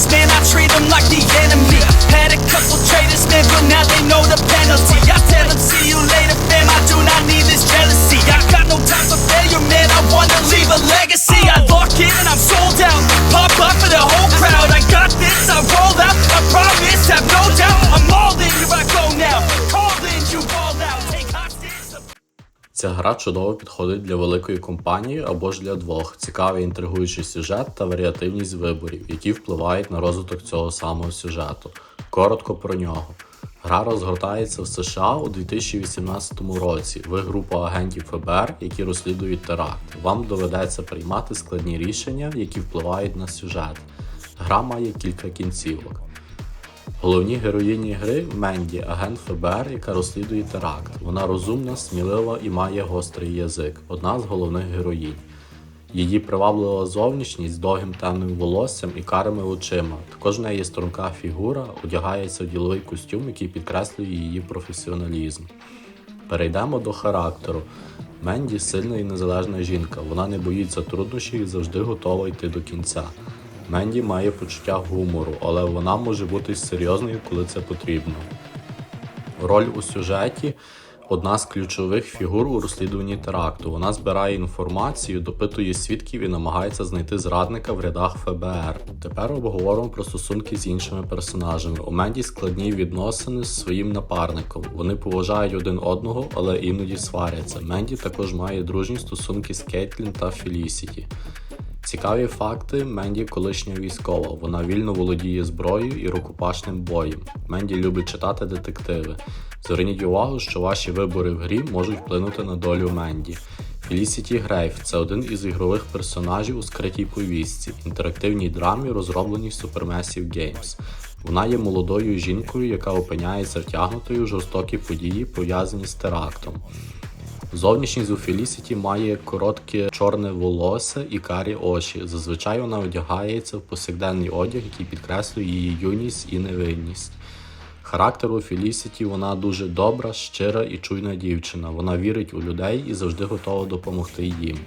spend Ця гра чудово підходить для великої компанії або ж для двох. Цікавий інтригуючий сюжет та варіативність виборів, які впливають на розвиток цього самого сюжету. Коротко про нього. Гра розгортається в США у 2018 році. Ви група агентів ФБР, які розслідують теракт. Вам доведеться приймати складні рішення, які впливають на сюжет. Гра має кілька кінцівок. Головні героїні гри Менді, агент ФБР, яка розслідує теракт. Вона розумна, смілива і має гострий язик. Одна з головних героїнь. Її приваблива зовнішність з довгим темним волоссям і карими очима. Також в неї струнка фігура, одягається в діловий костюм, який підкреслює її професіоналізм. Перейдемо до характеру. Менді сильна і незалежна жінка. Вона не боїться труднощів і завжди готова йти до кінця. Менді має почуття гумору, але вона може бути серйозною, коли це потрібно. Роль у сюжеті одна з ключових фігур у розслідуванні теракту. Вона збирає інформацію, допитує свідків і намагається знайти зрадника в рядах ФБР. Тепер обговоримо про стосунки з іншими персонажами. У Менді складні відносини з своїм напарником. Вони поважають один одного, але іноді сваряться. Менді також має дружні стосунки з Кейтлін та Фелісіті. Цікаві факти: Менді колишня військова. Вона вільно володіє зброєю і рукопашним боєм. Менді любить читати детективи. Зверніть увагу, що ваші вибори в грі можуть вплинути на долю Менді. Фелісіті Грейв це один із ігрових персонажів у скритій повістці, інтерактивній драмі, розробленій Supermassive Games. Вона є молодою жінкою, яка опиняється втягнутою в жорстокі події, пов'язані з терактом. Зовнішність у Фелісіті має коротке чорне волосся і карі очі. Зазвичай вона одягається в повсякденний одяг, який підкреслює її юність і невинність. Характер у Фелісіті вона дуже добра, щира і чуйна дівчина. Вона вірить у людей і завжди готова допомогти їм.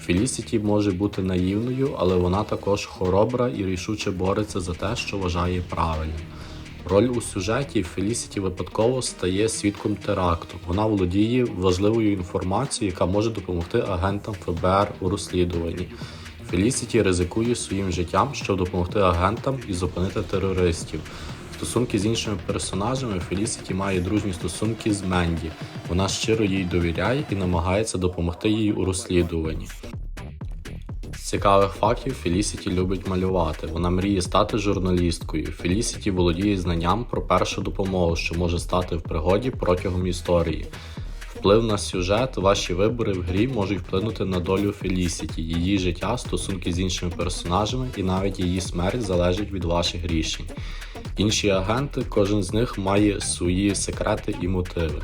Фелісіті може бути наївною, але вона також хоробра і рішуче бореться за те, що вважає правильним. Роль у сюжеті Фелісіті випадково стає свідком теракту. Вона володіє важливою інформацією, яка може допомогти агентам ФБР у розслідуванні. Фелісіті ризикує своїм життям, щоб допомогти агентам і зупинити терористів. Стосунки з іншими персонажами Фелісіті має дружні стосунки з Менді. Вона щиро їй довіряє і намагається допомогти їй у розслідуванні. Цікавих фактів Фелісіті любить малювати. Вона мріє стати журналісткою. Фелісіті володіє знанням про першу допомогу, що може стати в пригоді протягом історії. Вплив на сюжет, ваші вибори в грі можуть вплинути на долю Фелісіті, її життя, стосунки з іншими персонажами і навіть її смерть залежить від ваших рішень. Інші агенти, кожен з них має свої секрети і мотиви.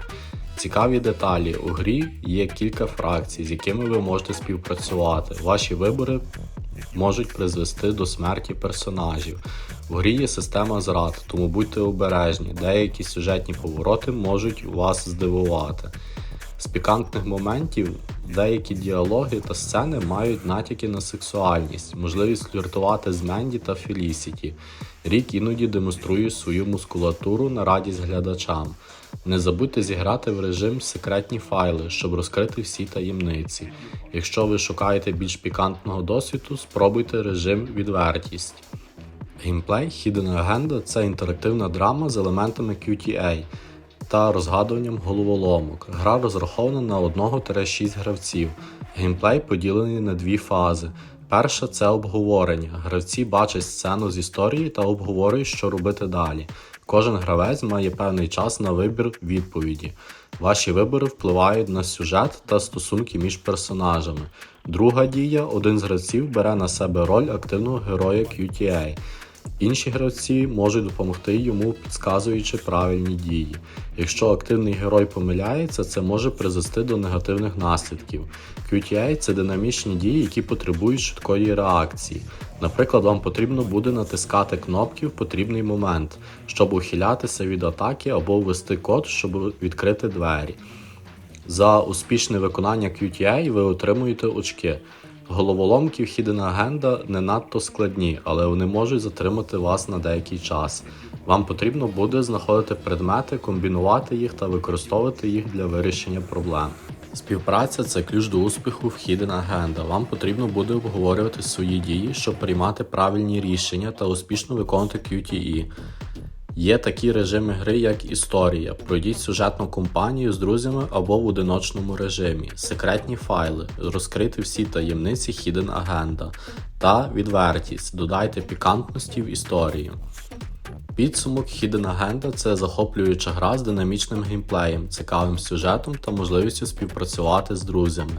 Цікаві деталі у грі є кілька фракцій, з якими ви можете співпрацювати. Ваші вибори можуть призвести до смерті персонажів. В грі є система зрад, тому будьте обережні. Деякі сюжетні повороти можуть вас здивувати. З пікантних моментів деякі діалоги та сцени мають натяки на сексуальність, можливість фліртувати з Менді та Фелісіті. Рік іноді демонструє свою мускулатуру на радість глядачам. Не забудьте зіграти в режим секретні файли, щоб розкрити всі таємниці. Якщо ви шукаєте більш пікантного досвіду, спробуйте режим відвертість. Геймплей Hidden Agenda – це інтерактивна драма з елементами QTA та розгадуванням головоломок. Гра розрахована на 1-6 гравців. Геймплей поділений на дві фази. Перша це обговорення. Гравці бачать сцену з історії та обговорюють, що робити далі. Кожен гравець має певний час на вибір відповіді. Ваші вибори впливають на сюжет та стосунки між персонажами. Друга дія один з гравців бере на себе роль активного героя QTA. Інші гравці можуть допомогти йому, підказуючи правильні дії. Якщо активний герой помиляється, це може призвести до негативних наслідків. QTA – це динамічні дії, які потребують швидкої реакції. Наприклад, вам потрібно буде натискати кнопки в потрібний момент, щоб ухилятися від атаки або ввести код, щоб відкрити двері. За успішне виконання QTA ви отримуєте очки. Головоломки в Agenda не надто складні, але вони можуть затримати вас на деякий час. Вам потрібно буде знаходити предмети, комбінувати їх та використовувати їх для вирішення проблем. Співпраця це ключ до успіху в Hidden Agenda. Вам потрібно буде обговорювати свої дії, щоб приймати правильні рішення та успішно виконувати QTE. Є такі режими гри, як історія. Пройдіть сюжетну кампанію з друзями або в одиночному режимі, секретні файли, розкрити всі таємниці Hidden Agenda та відвертість. Додайте пікантності в історію. Підсумок Hidden Agenda – це захоплююча гра з динамічним геймплеєм, цікавим сюжетом та можливістю співпрацювати з друзями.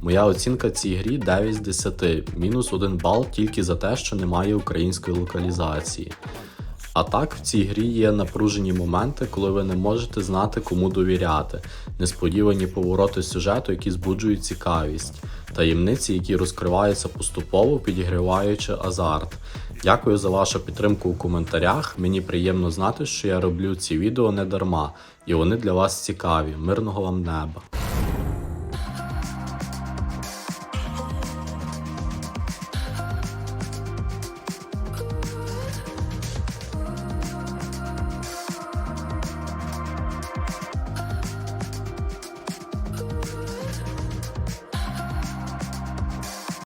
Моя оцінка цій грі 9 з 10, мінус 1 бал тільки за те, що немає української локалізації. А так, в цій грі є напружені моменти, коли ви не можете знати, кому довіряти, несподівані повороти сюжету, які збуджують цікавість, таємниці, які розкриваються поступово, підігріваючи азарт. Дякую за вашу підтримку у коментарях. Мені приємно знати, що я роблю ці відео не дарма, і вони для вас цікаві. Мирного вам неба!